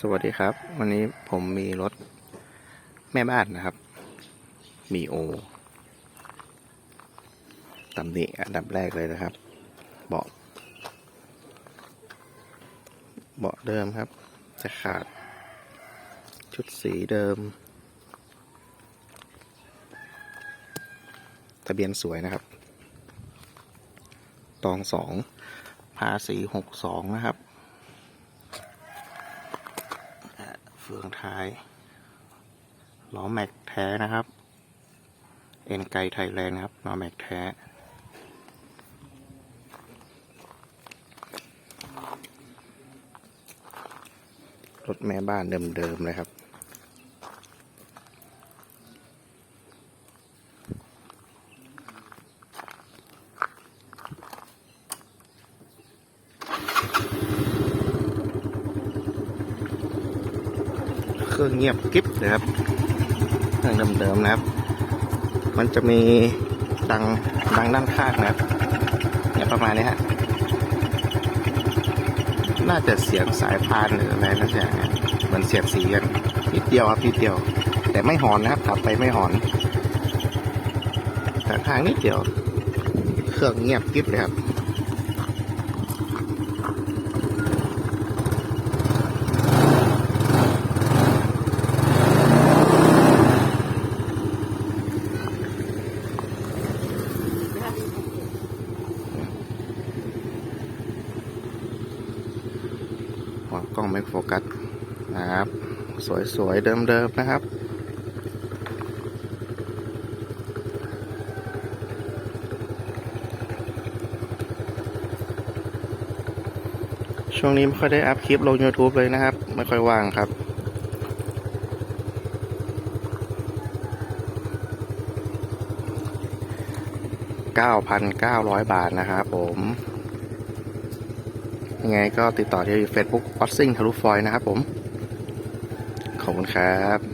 สวัสดีครับ วันนี้ผมมีรถแม่บ้านนะครับ มีโอตำหนิอันดับแรกเลยนะครับ เบาะ เบาะเดิมครับ จะขาด ชุดสีเดิม ทะเบียนสวยนะครับ ตองสองภาษีหกสองนะครับ เฟืองท้ายล้อแม็กแท้นะครับ เอ็นไกไทยแลนด์นะครับล้อแม็กแท้รถแม่บ้านเดิมๆเลยครับ เครื่องเงียบกริบนะครับเครื่องเดิมๆนะครับ มันจะมีดังดังด้านข้างนะครับเนี่ยประมาณนี้ฮะน่าจะเสียงสายพานหรืออะไรนั่นอย่างเนี่ยเหมือนเสียดสีกันนิดเดียวครับนิดเดียว แต่ไม่หอนนะครับขับไปไม่หอนแต่ทางนิดเดียว เครื่องเงียบกริบเลยครับ หัวกล้องไม่โฟกัสนะครับ สวยๆ เดิมๆ นะครับช่วงนี้ไม่ค่อยได้อัพคลิปลง YouTube เลยนะครับ ไม่ค่อยว่างครับ9,900บาทนะครับผม ยังไงก็ติดต่อที่ Facebook w a t s i n g ทะลุฟอยนะครับผม ขอบคุณครับ